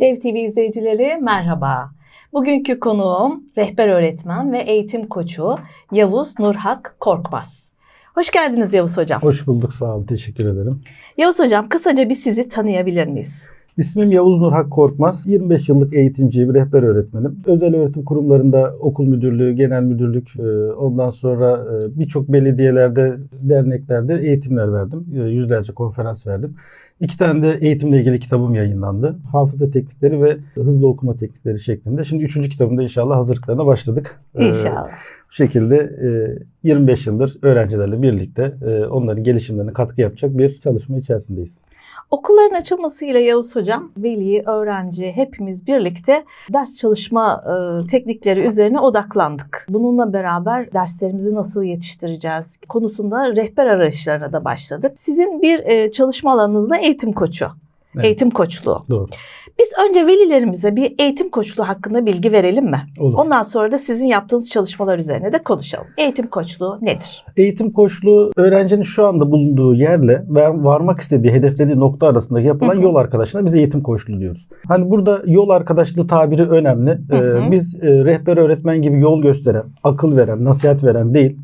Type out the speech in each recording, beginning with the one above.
Dev TV izleyicileri merhaba. Bugünkü konuğum rehber öğretmen ve eğitim koçu Yavuz Nurhak Korkmaz. Hoş geldiniz Yavuz Hocam. Hoş bulduk, sağ olun, teşekkür ederim. Yavuz Hocam kısaca bir sizi tanıyabilir miyiz? İsmim Yavuz Nurhak Korkmaz. 25 yıllık eğitimci, bir rehber öğretmenim. Özel öğretim kurumlarında okul müdürlüğü, genel müdürlük, e, ondan sonra e, birçok belediyelerde, derneklerde eğitimler verdim. E, Yüzlerce konferans verdim. İki tane de eğitimle ilgili kitabım yayınlandı. Hafıza teknikleri ve hızlı okuma teknikleri şeklinde. Şimdi üçüncü kitabımda inşallah hazırlıklarına başladık. İnşallah. Şekilde e, 25 yıldır öğrencilerle birlikte e, onların gelişimlerine katkı yapacak bir çalışma içerisindeyiz. Okulların açılmasıyla Yavuz Hocam, veli, öğrenci hepimiz birlikte ders çalışma e, teknikleri üzerine odaklandık. Bununla beraber derslerimizi nasıl yetiştireceğiz konusunda rehber arayışlarına da başladık. Sizin bir e, çalışma alanınızda eğitim koçu, Evet. eğitim koçluğu. Doğru. Biz önce velilerimize bir eğitim koçluğu hakkında bilgi verelim mi? Olur. Ondan sonra da sizin yaptığınız çalışmalar üzerine de konuşalım. Eğitim koçluğu nedir? Eğitim koçluğu öğrencinin şu anda bulunduğu yerle varmak istediği, hedeflediği nokta arasında yapılan yol arkadaşına biz eğitim koçluğu diyoruz. Hani burada yol arkadaşlığı tabiri önemli. Ee, biz e, rehber öğretmen gibi yol gösteren, akıl veren, nasihat veren değil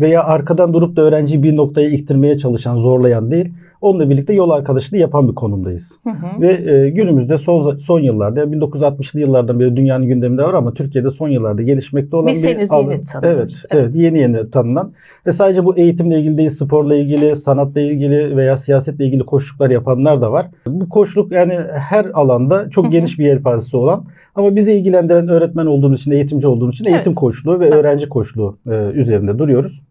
veya arkadan durup da öğrenciyi bir noktaya iktirmeye çalışan, zorlayan değil. Onunla birlikte yol arkadaşlığı yapan bir konumdayız. Hı hı. Ve e, günümüzde son son yıllarda yani 1960'lı yıllardan beri dünyanın gündeminde var ama Türkiye'de son yıllarda gelişmekte olan Biz bir alan. yeni tanıyoruz. Evet, evet, yeni yeni tanınan ve sadece bu eğitimle ilgili değil, sporla ilgili, sanatla ilgili veya siyasetle ilgili koçluklar yapanlar da var. Bu koçluk yani her alanda çok Hı hı. geniş bir yelpazesi olan ama bizi ilgilendiren öğretmen olduğumuz için, eğitimci olduğumuz için Evet. eğitim koçluğu ve Evet. öğrenci koçluğu e, üzerinde duruyoruz.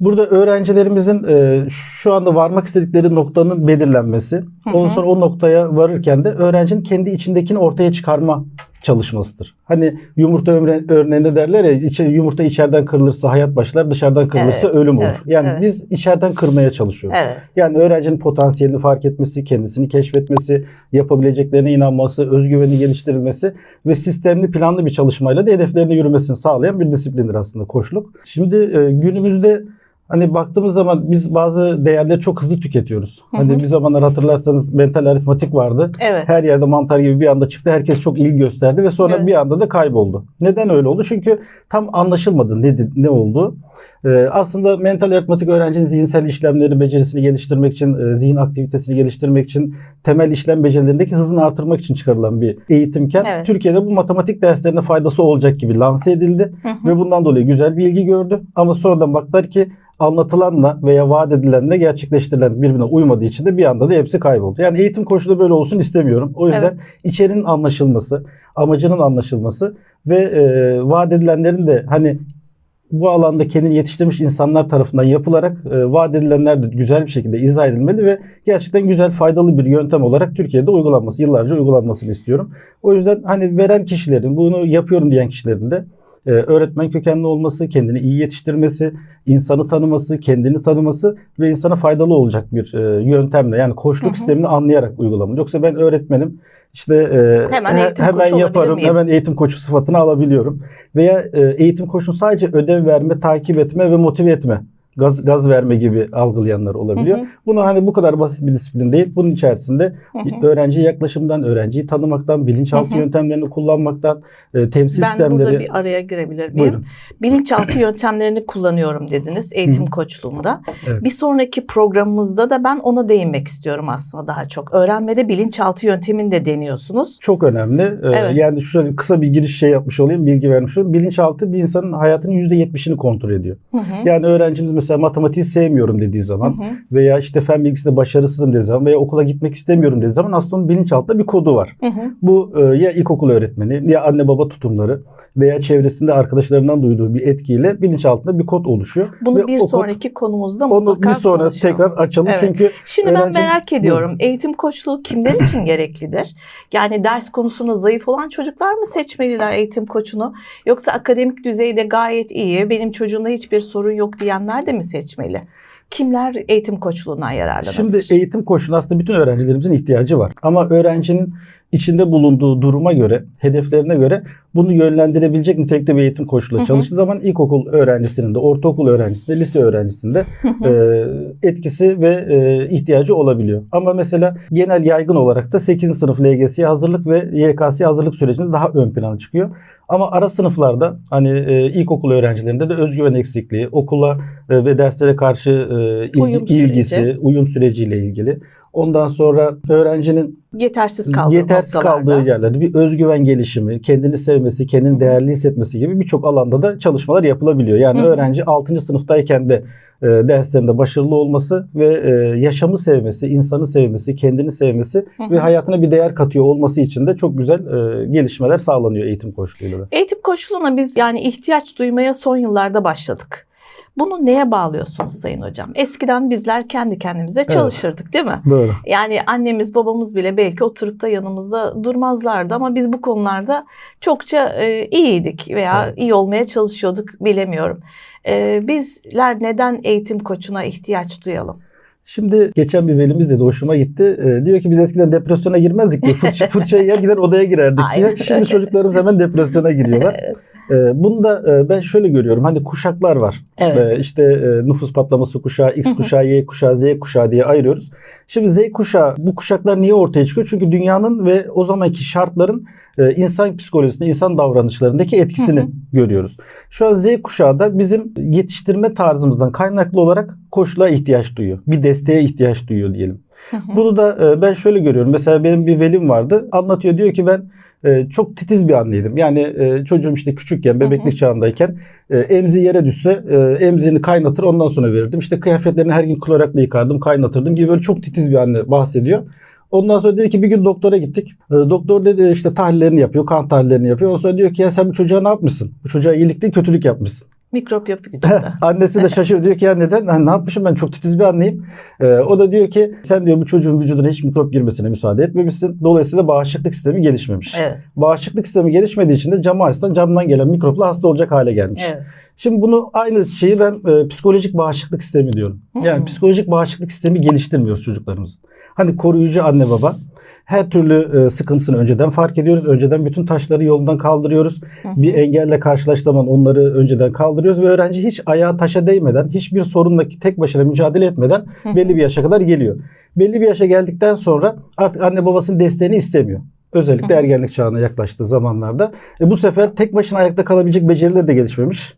Burada öğrencilerimizin e, şu anda varmak istedikleri noktanın belirlenmesi, Hı ondan hı. sonra o noktaya varırken de öğrencinin kendi içindekini ortaya çıkarma çalışmasıdır. Hani yumurta ömre- örneğinde derler ya içe, yumurta içeriden kırılırsa hayat başlar, dışarıdan kırılırsa Evet, ölüm olur. evet, yani evet. biz içeriden kırmaya çalışıyoruz. Evet. Yani öğrencinin potansiyelini fark etmesi, kendisini keşfetmesi, yapabileceklerine inanması, özgüveni geliştirilmesi ve sistemli planlı bir çalışmayla da hedeflerine yürümesini sağlayan bir disiplindir aslında koçluk. Şimdi e, günümüzde hani baktığımız zaman biz bazı değerleri çok hızlı tüketiyoruz. Hı Hani hı. bir zamanlar hatırlarsanız mental aritmatik vardı. Evet. Her yerde mantar gibi bir anda çıktı. Herkes çok ilgi gösterdi ve sonra Evet. bir anda da kayboldu. Neden öyle oldu? Çünkü tam anlaşılmadı ne, ne oldu. Ee, aslında mental aritmatik öğrencinin zihinsel işlemleri becerisini geliştirmek için, e, zihin aktivitesini geliştirmek için, temel işlem becerilerindeki hızını artırmak için çıkarılan bir eğitimken Evet. Türkiye'de bu matematik derslerine faydası olacak gibi lanse edildi Hı hı. ve bundan dolayı güzel bir ilgi gördü. Ama sonradan baktılar ki anlatılanla veya vaat edilenle gerçekleştirilen birbirine uymadığı için de bir anda da hepsi kayboldu. Yani eğitim koşulu böyle olsun istemiyorum. O yüzden Evet. içerinin anlaşılması, amacının anlaşılması ve e, vaat edilenlerin de hani bu alanda kendini yetiştirmiş insanlar tarafından yapılarak e, vaat edilenler de güzel bir şekilde izah edilmeli ve gerçekten güzel faydalı bir yöntem olarak Türkiye'de uygulanması, yıllarca uygulanmasını istiyorum. O yüzden hani veren kişilerin, bunu yapıyorum diyen kişilerin de e, öğretmen kökenli olması, kendini iyi yetiştirmesi, insanı tanıması, kendini tanıması ve insana faydalı olacak bir e, yöntemle yani koçluk Hı hı. sistemini anlayarak uygulamalı. Yoksa ben öğretmenim işte e, Hemen he- eğitim hemen koçu olabilir yaparım, miyim? hemen eğitim koçu sıfatını alabiliyorum. Veya e, eğitim koçunu sadece ödev verme, takip etme ve motive etme, gaz gaz verme gibi algılayanlar olabiliyor. Hı hı. Bunu hani bu kadar basit bir disiplin değil. Bunun içerisinde Hı hı. öğrenci yaklaşımdan, öğrenciyi tanımaktan, bilinçaltı Hı hı. yöntemlerini kullanmaktan, e, temsil Ben sistemleri... burada bir araya girebilir miyim? Buyurun. Bilinçaltı yöntemlerini kullanıyorum dediniz eğitim koçluğunda. Evet. Bir sonraki programımızda da ben ona değinmek istiyorum aslında daha çok. Öğrenmede bilinçaltı yöntemini de deniyorsunuz. Çok önemli. Ee, Evet. Yani şöyle kısa bir giriş şey yapmış olayım, bilgi vermiş olayım. Bilinçaltı bir insanın hayatının %70'ini kontrol ediyor. Hı hı. Yani öğrencimiz mesela matematiği sevmiyorum dediği Hı zaman hı. veya işte fen bilgisinde başarısızım dediği zaman veya okula gitmek istemiyorum dediği zaman aslında onun bilinçaltında bir kodu var. Hı hı. Bu e, ya ilkokul öğretmeni ya anne baba tutumları veya çevresinde arkadaşlarından duyduğu bir etkiyle bilinçaltında bir kod oluşuyor. Bunu Ve bir o kod- sonraki konumuzda onu mutlaka bir sonra konuşalım. tekrar açalım Evet. çünkü Şimdi ben öğrenci- merak ediyorum. Eğitim koçluğu kimler için gereklidir? Yani ders konusunda zayıf olan çocuklar mı seçmeliler eğitim koçunu? Yoksa akademik düzeyde gayet iyi, benim çocuğumda hiçbir sorun yok diyenler de mi seçmeli? Kimler eğitim koçluğundan yararlanabilir? Şimdi eğitim koşulu aslında bütün öğrencilerimizin ihtiyacı var. Ama öğrencinin içinde bulunduğu duruma göre, hedeflerine göre bunu yönlendirebilecek nitelikte bir eğitim Hı hı. çalıştığı zaman ilkokul öğrencisinin de, ortaokul öğrencisinde, lise öğrencisinde e, etkisi ve e, ihtiyacı olabiliyor. Ama mesela genel yaygın olarak da 8. sınıf LGS'ye hazırlık ve YKS'ye hazırlık sürecinde daha ön plana çıkıyor. Ama ara sınıflarda hani e, ilkokul öğrencilerinde de özgüven eksikliği, okula e, ve derslere karşı e, ilgi- Uyum süreci. ilgisi, uyum süreciyle ilgili. Ondan sonra öğrencinin Yetersiz kaldığı yetersiz noktalarda. kaldığı yerlerde bir özgüven gelişimi, kendini sevmesi, kendini değerli hissetmesi gibi birçok alanda da çalışmalar yapılabiliyor. Yani öğrenci 6. sınıftayken de e, derslerinde başarılı olması ve e, yaşamı sevmesi, insanı sevmesi, kendini sevmesi ve hayatına bir değer katıyor olması için de çok güzel e, gelişmeler sağlanıyor eğitim koçluğuyla da. Eğitim koçluğuna biz yani ihtiyaç duymaya son yıllarda başladık. Bunu neye bağlıyorsunuz Sayın Hocam? Eskiden bizler kendi kendimize çalışırdık değil mi? Doğru. Yani annemiz babamız bile belki oturup da yanımızda durmazlardı ama biz bu konularda çokça e, iyiydik veya Evet. iyi olmaya çalışıyorduk bilemiyorum. E, bizler neden eğitim koçuna ihtiyaç duyalım? Şimdi geçen bir velimiz dedi hoşuma gitti. E, diyor ki biz eskiden depresyona girmezdik diyor. Fırça, fırçayı yer gider odaya girerdik diyor. Şimdi çocuklarımız hemen depresyona giriyorlar. E, bunu da e, ben şöyle görüyorum. Hani kuşaklar var. Evet. Ee, işte e, nüfus patlaması kuşağı, X kuşağı, Y kuşağı, Z kuşağı diye ayırıyoruz. Şimdi Z kuşağı bu kuşaklar niye ortaya çıkıyor? Çünkü dünyanın ve o zamanki şartların e, insan psikolojisinde, insan davranışlarındaki etkisini Hı hı. görüyoruz. Şu an Z kuşağı da bizim yetiştirme tarzımızdan kaynaklı olarak koşula ihtiyaç duyuyor. Bir desteğe ihtiyaç duyuyor diyelim. Hı hı. Bunu da ben şöyle görüyorum. Mesela benim bir velim vardı. Anlatıyor diyor ki ben e, çok titiz bir anneydim. Yani e, çocuğum işte küçükken, bebeklik çağındayken e, emzi yere düşse e, emziğini kaynatır ondan sonra verirdim. İşte kıyafetlerini her gün klorakla yıkardım, kaynatırdım gibi böyle çok titiz bir anne bahsediyor. Ondan sonra dedi ki bir gün doktora gittik. E, doktor dedi işte tahlillerini yapıyor, kan tahlillerini yapıyor. Ondan sonra diyor ki ya sen bu çocuğa ne yapmışsın? Bu çocuğa iyilik değil kötülük yapmışsın. Mikrop yapı vücutta. Annesi de şaşırıyor diyor ki ya neden? "Ha, ne yapmışım ben çok titiz bir anneyim. Ee, o da diyor ki sen diyor bu çocuğun vücuduna hiç mikrop girmesine müsaade etmemişsin. Dolayısıyla bağışıklık sistemi gelişmemiş. evet. Bağışıklık sistemi gelişmediği için de camı açsan camdan gelen mikropla hasta olacak hale gelmiş. Evet. Şimdi bunu aynı şeyi ben e, psikolojik bağışıklık sistemi diyorum. Yani Hmm. psikolojik bağışıklık sistemi geliştirmiyoruz çocuklarımız. Hani koruyucu anne baba her türlü e, sıkıntısını önceden fark ediyoruz. Önceden bütün taşları yolundan kaldırıyoruz. Hı. Bir engelle karşılaştığı zaman onları önceden kaldırıyoruz ve öğrenci hiç ayağı taşa değmeden, hiçbir sorunla tek başına mücadele etmeden Hı belli bir yaşa kadar geliyor. Belli bir yaşa geldikten sonra artık anne babasının desteğini istemiyor. Özellikle ergenlik çağına yaklaştığı zamanlarda. E bu sefer tek başına ayakta kalabilecek becerileri de gelişmemiş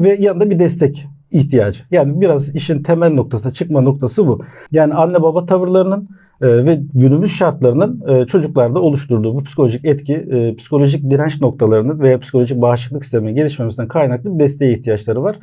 ve yanında bir destek ihtiyacı. Yani biraz işin temel noktası, çıkma noktası bu. Yani anne baba tavırlarının e, ve günümüz şartlarının e, çocuklarda oluşturduğu bu psikolojik etki, e, psikolojik direnç noktalarının veya psikolojik bağışıklık sisteminin gelişmemesinden kaynaklı bir desteğe ihtiyaçları var.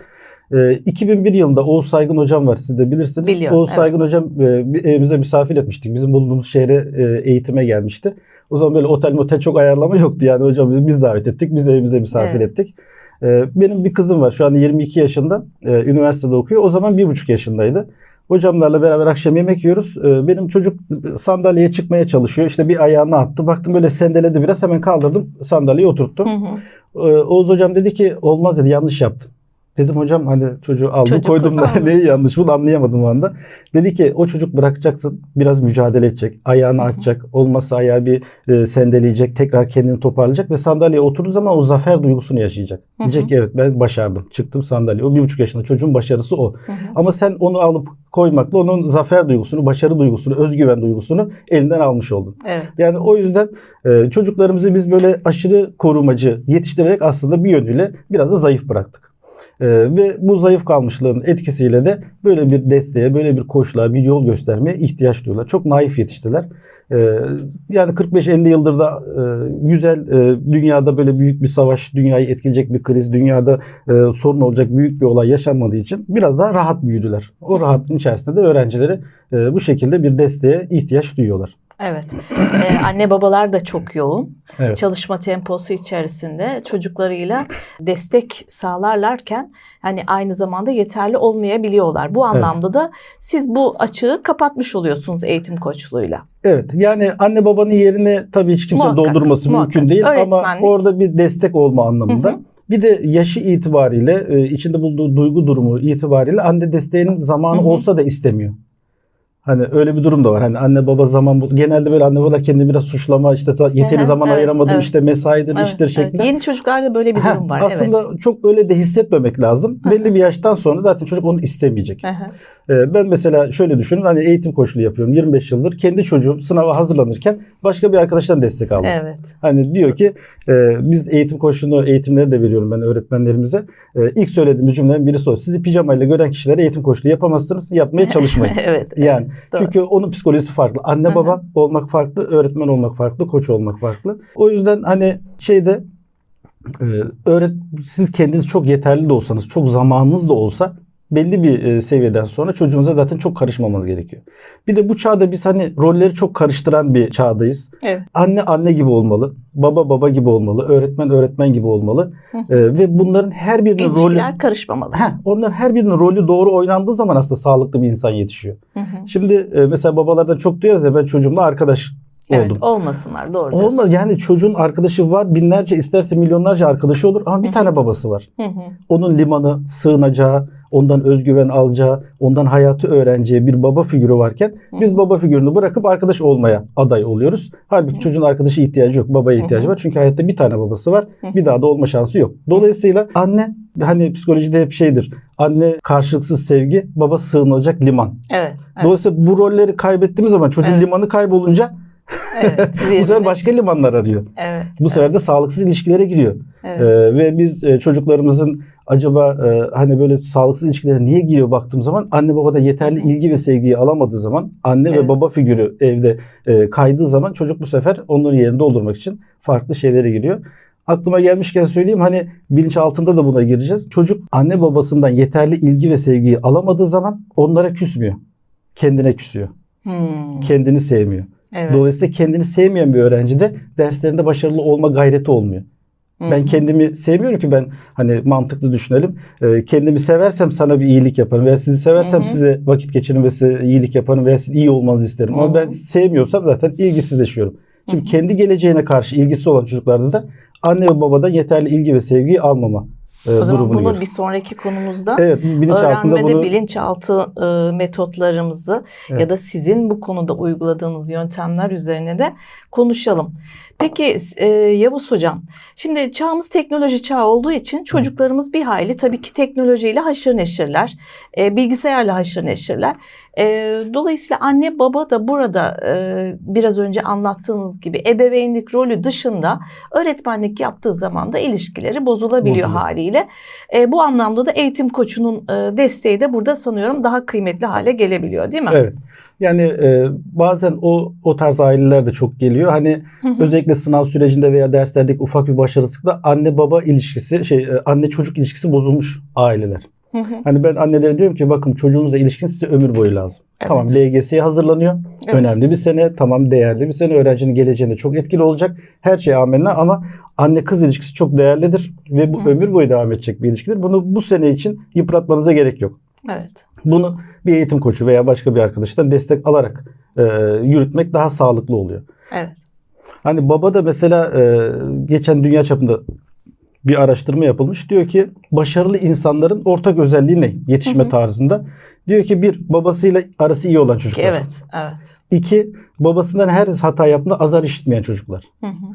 E, 2001 yılında Oğuz Saygın hocam var siz de bilirsiniz. Biliyorum, Oğuz evet. Saygın hocam e, evimize misafir etmiştik. Bizim bulunduğumuz şehre e, eğitime gelmişti. O zaman böyle otel motel çok ayarlama yoktu yani hocam biz davet ettik. Biz evimize misafir Evet. ettik. Ee, Benim bir kızım var şu anda 22 yaşında. Ee, Üniversitede okuyor. O zaman 1,5 yaşındaydı. Hocamlarla beraber akşam yemek yiyoruz. Ee, Benim çocuk sandalyeye çıkmaya çalışıyor. İşte bir ayağını attı. Baktım böyle sendeledi biraz. Hemen kaldırdım. Sandalyeye oturttum. Hı hı. Ee, Oğuz hocam dedi ki olmaz dedi yanlış yaptın. Dedim hocam hani çocuğu aldım Çocuk koydum da neyi yanlış bunu anlayamadım o anda. Dedi ki o çocuk bırakacaksın biraz mücadele edecek. Ayağını açacak. Olmazsa ayağı bir e, sendeleyecek. Tekrar kendini toparlayacak ve sandalyeye oturduğu zaman o zafer duygusunu yaşayacak. Hı hı. Diyecek ki evet ben başardım. Çıktım sandalye. O bir buçuk yaşında çocuğun başarısı o. Hı hı. Ama sen onu alıp koymakla onun zafer duygusunu, başarı duygusunu, özgüven duygusunu elinden almış oldun. Evet. Yani o yüzden e, çocuklarımızı biz böyle aşırı korumacı yetiştirerek aslında bir yönüyle biraz da zayıf bıraktık. E, ve bu zayıf kalmışlığın etkisiyle de böyle bir desteğe, böyle bir koşula, bir yol göstermeye ihtiyaç duyuyorlar. Çok naif yetiştiler. E, yani 45-50 yıldır da e, güzel e, dünyada böyle büyük bir savaş, dünyayı etkileyecek bir kriz, dünyada e, sorun olacak büyük bir olay yaşanmadığı için biraz daha rahat büyüdüler. O rahatlığın içerisinde de öğrencileri bu şekilde bir desteğe ihtiyaç duyuyorlar. Evet. Ee, anne babalar da çok yoğun. Evet. Çalışma temposu içerisinde çocuklarıyla destek sağlarlarken hani aynı zamanda yeterli olmayabiliyorlar. Bu anlamda da siz bu açığı kapatmış oluyorsunuz eğitim koçluğuyla. Evet yani anne babanın yerini tabii hiç kimse Muhakkak, doldurması muhakkak. mümkün değil ama orada bir destek olma anlamında. Hı hı. Bir de yaşı itibariyle e, içinde bulunduğu duygu durumu itibariyle anne desteğinin zamanı Hı hı. olsa da istemiyor. Hani öyle bir durum da var. Hani anne baba zaman bu genelde böyle anne babalar kendini biraz suçlama işte ta- yeteri hı, zaman evet, ayıramadım evet. işte mesaidir Evet, iştir evet. şeklinde. Yeni çocuklarda böyle bir Ha, durum var. aslında evet. çok öyle de hissetmemek lazım. Belli bir yaştan sonra zaten çocuk onu istemeyecek. Ee, Ben mesela şöyle düşünün hani eğitim koçluğu yapıyorum 25 yıldır. Kendi çocuğum sınava hazırlanırken başka bir arkadaştan destek aldım. Evet. Hani diyor ki e, biz eğitim koçluğunu eğitimleri de veriyorum ben öğretmenlerimize. E, ilk söylediğimiz cümlelerin birisi o. Sizi pijamayla gören kişilere eğitim koçluğu yapamazsınız. Yapmaya çalışmayın. evet. Yani doğru. çünkü onun psikolojisi farklı. Anne baba olmak farklı, öğretmen olmak farklı, koç olmak farklı. O yüzden hani şeyde e, öğret siz kendiniz çok yeterli de olsanız, çok zamanınız da olsa belli bir e, seviyeden sonra çocuğunuza zaten çok karışmamanız gerekiyor. Bir de bu çağda biz hani rolleri çok karıştıran bir çağdayız. Evet. Anne anne gibi olmalı, baba baba gibi olmalı, öğretmen öğretmen gibi olmalı. Hı. E, ve bunların her birinin rolü İlişkiler karışmamalı. Heh, onların her birinin rolü doğru oynandığı zaman aslında sağlıklı bir insan yetişiyor. Hı hı. Şimdi e, mesela babalardan çok duyarız ya ben çocuğumla arkadaş Evet, oldum. olmasınlar doğru. Olmaz yani çocuğun arkadaşı var binlerce isterse milyonlarca arkadaşı olur ama bir tane babası var. Onun limanı, sığınacağı, ondan özgüven alacağı, ondan hayatı öğreneceği bir baba figürü varken biz baba figürünü bırakıp arkadaş olmaya aday oluyoruz. Halbuki çocuğun arkadaşı ihtiyacı yok, babaya ihtiyacı var. Çünkü hayatta bir tane babası var. Bir daha da olma şansı yok. Dolayısıyla anne hani psikolojide hep şeydir. Anne karşılıksız sevgi, baba sığınılacak liman. Evet. evet, Dolayısıyla bu rolleri kaybettiğimiz zaman çocuğun Evet. limanı kaybolunca evet. bu sefer başka limanlar arıyor. Evet. Bu sefer de sağlıksız ilişkilere giriyor. Evet. Ee, ve biz e, çocuklarımızın acaba e, hani böyle sağlıksız ilişkilere niye giriyor baktığım zaman anne babada yeterli ilgi ve sevgiyi alamadığı zaman anne Evet. ve baba figürü evde e, kaydığı zaman çocuk bu sefer onların yerini doldurmak için farklı şeylere giriyor. Aklıma gelmişken söyleyeyim hani bilinç altında da buna gireceğiz. Çocuk anne babasından yeterli ilgi ve sevgiyi alamadığı zaman onlara küsmüyor. Kendine küsüyor. Hmm. Kendini sevmiyor. Evet. Dolayısıyla kendini sevmeyen bir öğrenci de derslerinde başarılı olma gayreti olmuyor. Hı Ben kendimi sevmiyorum ki ben hani mantıklı düşünelim. Ee, kendimi seversem sana bir iyilik yaparım veya sizi seversem Hı hı. size vakit geçiririm ve size iyilik yaparım veya sizin iyi olmanızı isterim. Hı Ama ben sevmiyorsam zaten ilgisizleşiyorum. Şimdi Hı hı. kendi geleceğine karşı ilgisi olan çocuklarda da anne ve babadan yeterli ilgi ve sevgiyi almama e, o zaman durumunu bunu bir sonraki konumuzda Evet, öğrenmede bunu bilinçaltı e, metotlarımızı Evet. ya da sizin bu konuda uyguladığınız yöntemler üzerine de konuşalım. Peki e, Yavuz Hocam, şimdi çağımız teknoloji çağı olduğu için çocuklarımız bir hayli tabii ki teknolojiyle haşır neşirler, e, bilgisayarla haşır neşirler. E, dolayısıyla anne baba da burada e, biraz önce anlattığınız gibi ebeveynlik rolü dışında öğretmenlik yaptığı zaman da ilişkileri bozulabiliyor Bozuluyor. haliyle. E, bu anlamda da eğitim koçunun e, desteği de burada sanıyorum daha kıymetli hale gelebiliyor değil mi? evet. Yani e, bazen o o tarz aileler de çok geliyor. Hani özellikle sınav sürecinde veya derslerdeki ufak bir başarısızlıkla anne baba ilişkisi şey anne çocuk ilişkisi bozulmuş aileler. Hı hı. Hani ben annelere diyorum ki bakın çocuğunuzla ilişkin size ömür boyu lazım. Evet. Tamam LGS'ye hazırlanıyor. Evet. Önemli bir sene. Tamam değerli bir sene. Öğrencinin geleceğinde çok etkili olacak. Her şey amenna ama anne kız ilişkisi çok değerlidir ve bu Hı. ömür boyu devam edecek bir ilişkidir. Bunu bu sene için yıpratmanıza gerek yok. Evet. Bunu bir eğitim koçu veya başka bir arkadaştan destek alarak e, yürütmek daha sağlıklı oluyor. Evet. Hani baba da mesela e, geçen dünya çapında bir araştırma yapılmış. Diyor ki başarılı insanların ortak özelliği ne? Yetişme Hı hı. tarzında. Diyor ki bir babasıyla arası iyi olan çocuklar. Evet. Evet. İki babasından her hata yaptığında azar işitmeyen çocuklar. Hı hı.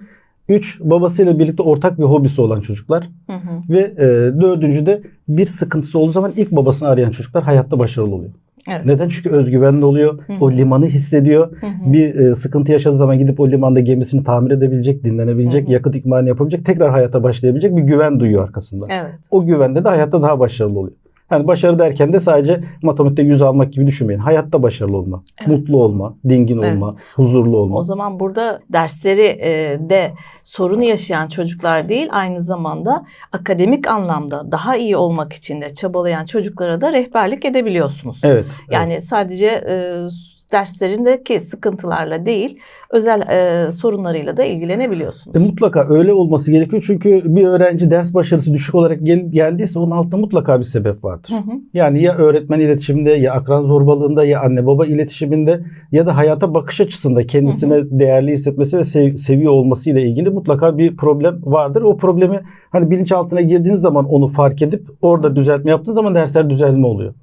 Üç babasıyla birlikte ortak bir hobisi olan çocuklar. Hı hı. Ve e, dördüncü de bir sıkıntısı olduğu zaman ilk babasını arayan çocuklar hayatta başarılı oluyor. Evet. Neden? Çünkü özgüvenli oluyor. Hı hı. O limanı hissediyor. Hı hı. Bir e, sıkıntı yaşadığı zaman gidip o limanda gemisini tamir edebilecek, dinlenebilecek, Hı hı. yakıt ikmalini yapabilecek, tekrar hayata başlayabilecek bir güven duyuyor arkasında. Evet. O güvende de hayatta daha başarılı oluyor. Yani başarı derken de sadece matematikte 100 almak gibi düşünmeyin. Hayatta başarılı olma, Evet. mutlu olma, dingin Evet. olma, huzurlu olma. O zaman burada dersleri e, de sorunu yaşayan çocuklar değil, aynı zamanda akademik anlamda daha iyi olmak için de çabalayan çocuklara da rehberlik edebiliyorsunuz. Evet. Yani sadece e, derslerindeki sıkıntılarla değil, özel e, sorunlarıyla da ilgilenebiliyorsunuz. E, mutlaka öyle olması gerekiyor. Çünkü bir öğrenci ders başarısı düşük olarak gel- geldiyse onun altında mutlaka bir sebep vardır. Hı hı. Yani ya öğretmen iletişiminde, ya akran zorbalığında, ya anne baba iletişiminde ya da hayata bakış açısında kendisine değerli hissetmesi ve sev- seviyor olması ile ilgili mutlaka bir problem vardır. O problemi hani bilinçaltına girdiğiniz zaman onu fark edip orada düzeltme yaptığınız zaman dersler düzelme oluyor.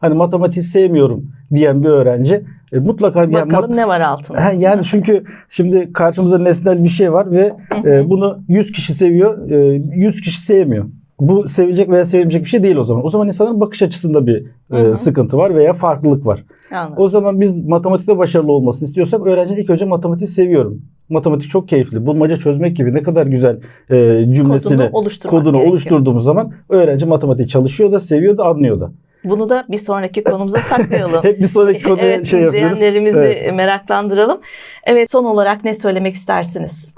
Hani matematik sevmiyorum diyen bir öğrenci e, mutlaka yani Bakalım mat- ne var altında. Ha, yani çünkü şimdi karşımızda nesnel bir şey var ve e, bunu 100 kişi seviyor, e, 100 kişi sevmiyor. Bu sevilecek veya sevilmeyecek bir şey değil o zaman. O zaman insanların bakış açısında bir e, Hı hı. sıkıntı var veya farklılık var. Anladım. O zaman biz matematikte başarılı olmasını istiyorsak öğrencinin ilk önce matematiği seviyorum. Matematik çok keyifli. Bulmaca çözmek gibi ne kadar güzel e, cümlesini, Kodunu oluşturmak kodunu gerekiyor. oluşturduğumuz zaman öğrenci matematik çalışıyor da, seviyor da, anlıyor da. Bunu da bir sonraki konumuza saklayalım. Hep bir sonraki konuya evet, şey yapıyoruz. izleyenlerimizi Evet. meraklandıralım. Evet, son olarak ne söylemek istersiniz?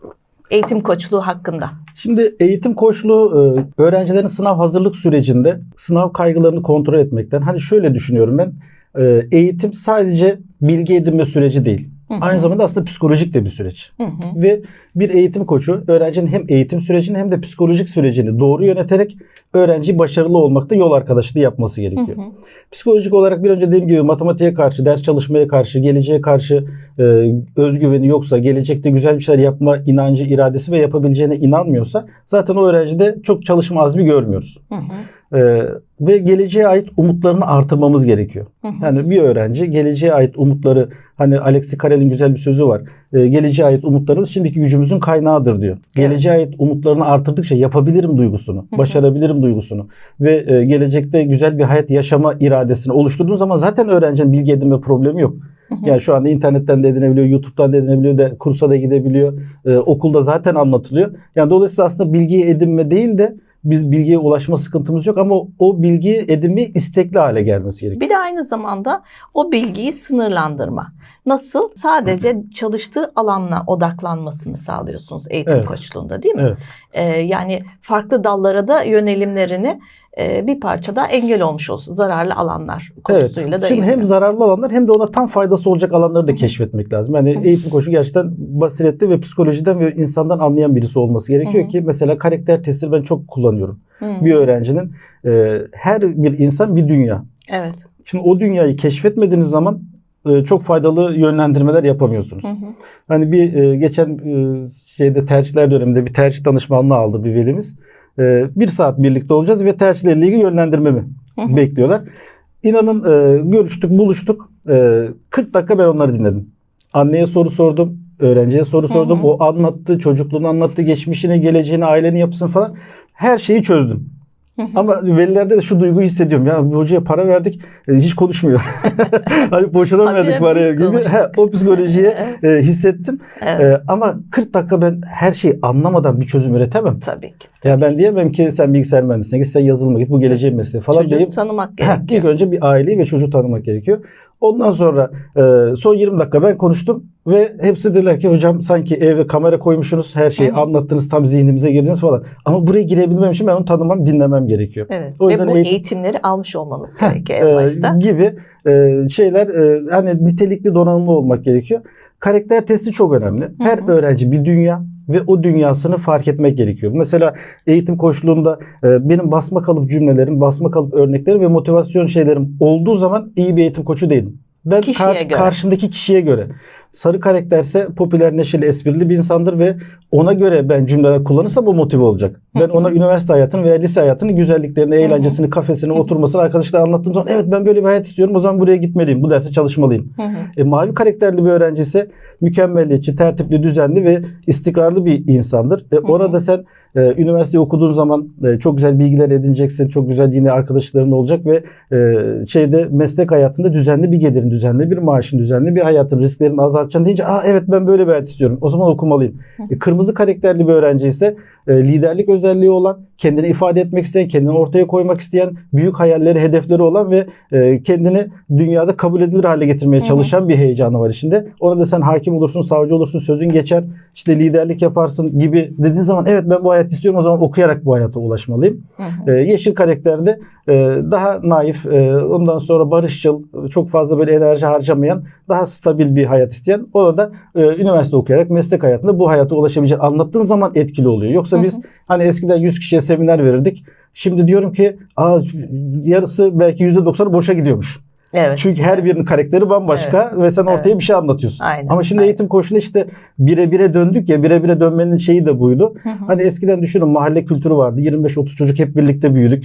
Eğitim koçluğu hakkında. Şimdi eğitim koçluğu e, öğrencilerin sınav hazırlık sürecinde sınav kaygılarını kontrol etmekten. Hani şöyle düşünüyorum ben. e, Eğitim sadece bilgi edinme süreci değil. Hı hı. Aynı zamanda aslında psikolojik de bir süreç. Hı hı. Ve bir eğitim koçu öğrencinin hem eğitim sürecini hem de psikolojik sürecini doğru yöneterek öğrenci başarılı olmakta yol arkadaşlığı yapması Hı gerekiyor. hı. Psikolojik olarak bir önce dediğim gibi matematiğe karşı, ders çalışmaya karşı, geleceğe karşı e, özgüveni yoksa, gelecekte güzel bir şeyler yapma inancı, iradesi ve yapabileceğine inanmıyorsa zaten o öğrencide çok çalışma azmi görmüyoruz. Hı hı. E, ve geleceğe ait umutlarını artırmamız gerekiyor. Yani bir öğrenci geleceğe ait umutları hani Alexi Carrel'in güzel bir sözü var. E, geleceğe ait umutlarımız şimdiki gücümüzün kaynağıdır diyor. Geleceğe ait umutlarını artırdıkça yapabilirim duygusunu, başarabilirim duygusunu ve e, gelecekte güzel bir hayat yaşama iradesini oluşturduğun zaman zaten öğrencinin bilgi edinme problemi yok. Yani şu anda internetten de edinebiliyor, YouTube'dan da edinebiliyor, de, kursa da gidebiliyor. E, okulda zaten anlatılıyor. Yani dolayısıyla aslında bilgiyi edinme değil de biz bilgiye ulaşma sıkıntımız yok ama o, bilgiyi edinmeyi istekli hale gelmesi gerekiyor. Bir de aynı zamanda o bilgiyi sınırlandırma. Nasıl? Sadece çalıştığı alanla odaklanmasını sağlıyorsunuz eğitim Evet. koçluğunda değil mi? Evet. Ee, yani farklı dallara da yönelimlerini bir parçada engel olmuş olsun. Zararlı alanlar konusuyla Evet. da Şimdi hem zararlı alanlar hem de ona tam faydası olacak alanları da keşfetmek lazım. Yani eğitim koçu gerçekten basiretli ve psikolojiden ve insandan anlayan birisi olması gerekiyor ki mesela karakter testi ben çok kullanıyorum. Bir öğrencinin e, her bir insan bir dünya. Evet. Şimdi o dünyayı keşfetmediğiniz zaman çok faydalı yönlendirmeler yapamıyorsunuz. Hı hı. Hani bir geçen şeyde tercihler döneminde bir tercih danışmanlığı aldı bir velimiz. E, bir saat birlikte olacağız ve tercihlerle ilgili yönlendirmemi bekliyorlar. İnanın e, görüştük, buluştuk. E, 40 dakika ben onları dinledim. Anneye soru sordum, öğrenciye soru sordum. O anlattı, çocukluğunu anlattı, geçmişini, geleceğini, ailenin yapısını falan. Her şeyi çözdüm. Ama velilerde de şu duyguyu hissediyorum. Ya bu hocaya para verdik, e, hiç konuşmuyor. hani boşuna verdik paraya gibi. He, o psikolojiye e, hissettim. Evet. E, ama 40 dakika ben her şeyi anlamadan bir çözüm üretemem. Tabii ki. Ya ben diyemem ki sen bilgisayar mühendisine git, sen yazılıma git, bu geleceğin mesleği falan Çocuğu deyip tanımak gerekiyor. ilk önce bir aileyi ve çocuğu tanımak gerekiyor. Ondan sonra e, son 20 dakika ben konuştum ve hepsi dediler ki hocam sanki evde kamera koymuşsunuz her şeyi Hı hı. anlattınız tam zihnimize girdiniz falan. Ama buraya girebilmem için ben onu tanımam dinlemem gerekiyor. Evet. O Ve yüzden bu eğitim- eğitimleri almış olmanız Heh, gerekiyor en e, başta. gibi e, şeyler e, hani nitelikli donanımlı olmak gerekiyor. Karakter testi çok önemli. Her hı. öğrenci bir dünya ve o dünyasını fark etmek gerekiyor. Mesela eğitim koçluğunda e, benim basma kalıp cümlelerim, basma kalıp örneklerim ve motivasyon şeylerim olduğu zaman iyi bir eğitim koçu değilim. Ben Kişiye göre. karşımdaki kişiye göre. Sarı karakterse popüler, neşeli, esprili bir insandır ve ona göre ben cümleler kullanırsam o motive olacak. Ben ona üniversite hayatını veya lise hayatının güzelliklerini, eğlencesini, kafesini, oturmasını arkadaşlar anlattığım zaman evet ben böyle bir hayat istiyorum o zaman buraya gitmeliyim. Bu derse çalışmalıyım. E, mavi karakterli bir öğrenci ise mükemmelliyetçi, tertipli, düzenli ve istikrarlı bir insandır. E, orada sen e, üniversite okuduğun zaman e, çok güzel bilgiler edineceksin. Çok güzel yine arkadaşların olacak ve e, şeyde meslek hayatında düzenli bir gelirin, düzenli bir maaşın, düzenli bir hayatın, risklerini azaltacaksın deyince Aa, evet ben böyle bir hayat istiyorum. O zaman okumalıyım. E, kırmızı karakterli bir öğrenci ise liderlik özelliği olan, kendini ifade etmek isteyen, kendini ortaya koymak isteyen, büyük hayalleri, hedefleri olan ve e, kendini dünyada kabul edilir hale getirmeye Hı hı. çalışan bir heyecanı var içinde. Ona da sen hakim olursun, savcı olursun, sözün geçer, işte liderlik yaparsın gibi dediğin zaman evet ben bu hayatı istiyorum o zaman okuyarak bu hayata ulaşmalıyım. Hı hı. Ee, yeşil karakterde e, daha naif, e, ondan sonra barışçıl, çok fazla böyle enerji harcamayan, daha stabil bir hayat isteyen. Ona da e, üniversite okuyarak meslek hayatında bu hayata ulaşabilecek. Anlattığın zaman etkili oluyor. Yoksa Hı biz hani eskiden 100 kişiye seminer verirdik. Şimdi diyorum ki Aa, yarısı belki %90'ı boşa gidiyormuş. Evet. Çünkü her birinin karakteri bambaşka ve sen ortaya Evet. bir şey anlatıyorsun. Aynen, Ama şimdi aynen. eğitim koşulu işte bire bire döndük ya bire bire dönmenin şeyi de buydu. Hı hı. Hani eskiden düşünün mahalle kültürü vardı. 25-30 çocuk hep birlikte büyüdük.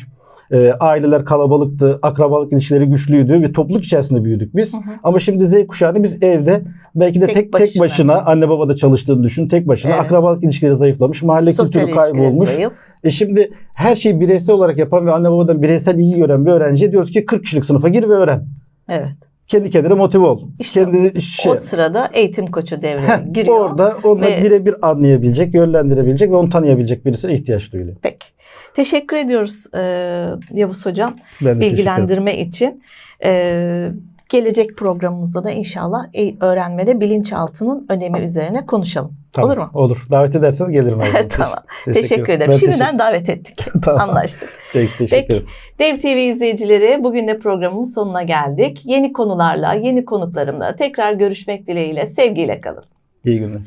E, aileler kalabalıktı, akrabalık ilişkileri güçlüydü ve topluluk içerisinde büyüdük biz. Hı hı. Ama şimdi Z kuşağını biz evde belki de Tek tek tek başına. başına, anne baba da çalıştığını düşün. Tek başına Evet. akrabalık ilişkileri zayıflamış, mahalle Sosyal kültürü kaybolmuş. zayıf. E şimdi her şeyi bireysel olarak yapan ve anne babadan bireysel ilgi gören bir öğrenciye diyoruz ki 40 kişilik sınıfa gir ve öğren. Evet. Kendi kendine motive ol. İşte Kendi şey, O sırada eğitim koçu devreye Heh, giriyor. Orada onu ve- birebir anlayabilecek, yönlendirebilecek ve onu tanıyabilecek birisine ihtiyaç duyuluyor. Peki. Teşekkür ediyoruz e, Yavuz Hocam Ben bilgilendirme için. E, gelecek programımızda da inşallah e- öğrenmede bilinçaltının önemi üzerine konuşalım. Tamam, Olur mu? Olur. Davet ederseniz gelirim. tamam. Teşekkür, Teşekkür ederim. Ben Şimdiden davet ettik. teşekkür- tamam. Anlaştık. Peki, teşekkür Peki. ederim. Dev TV izleyicileri bugün de programın sonuna geldik. Yeni konularla, yeni konuklarımla tekrar görüşmek dileğiyle sevgiyle kalın. İyi günler.